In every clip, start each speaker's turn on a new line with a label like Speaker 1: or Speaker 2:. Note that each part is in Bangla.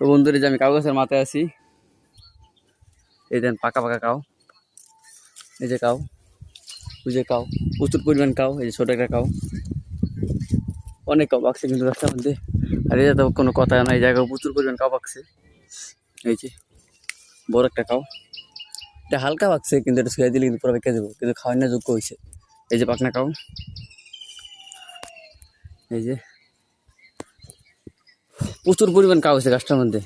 Speaker 1: তো বন্ধুরা যে আমি কাউ গাছের মাথায় আছি। এই দেন পাকা পাকা কাউ। এই যে কাউ, ওই যে কাউ, প্রচুর পরিমাণ কাউ, এই যে ছোট একটা কাউ। অনেক কাউ পাকছে কিন্তু গাছটার মধ্যে। আর এই তো কোনো কথা নাই এই জায়গায় প্রচুর পরিমাণ কাউ পাকছে। এই যে, বড় একটা কাউ। এটা হালকা পাকছে, কিন্তু এটা শুয়ে দিলে কিন্তু পুরো বেঁকে দেবো কিন্তু খাওয়ার না যোগ্য হয়েছে। এই যে পাকনা কাউ। এই যে প্রচুর পরিমাণ কাগজ গাছটার মধ্যে।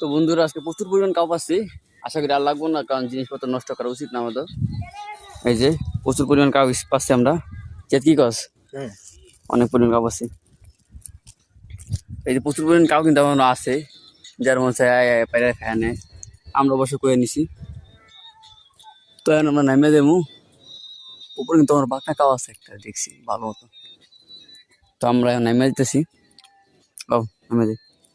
Speaker 1: তো বন্ধুরা আজকে প্রচুর পরিমাণ কাপ আসছে আশা করি আর লাগবো না কারণ জিনিসপত্র নষ্ট করা উচিত না আমাদের। এই যে প্রচুর পরিমাণ কাপ পাচ্ছি আমরা। চেত কি কস? অনেক পরিমাণ কাপ আছে। এই যে প্রচুর পরিমাণ কাউ কিন্তু আমার আছে। যার মধ্যে পাইরে খায় নেয় আমরা অবশ্য করে নিছি। তো এখন আমরা নেমে দেবো। উপরে কিন্তু আমার বাঁকনা কাউ আছে একটা দেখছি ভালো মতো। তো আমরা এখন নেমে যেতেছি ও নেমে যাই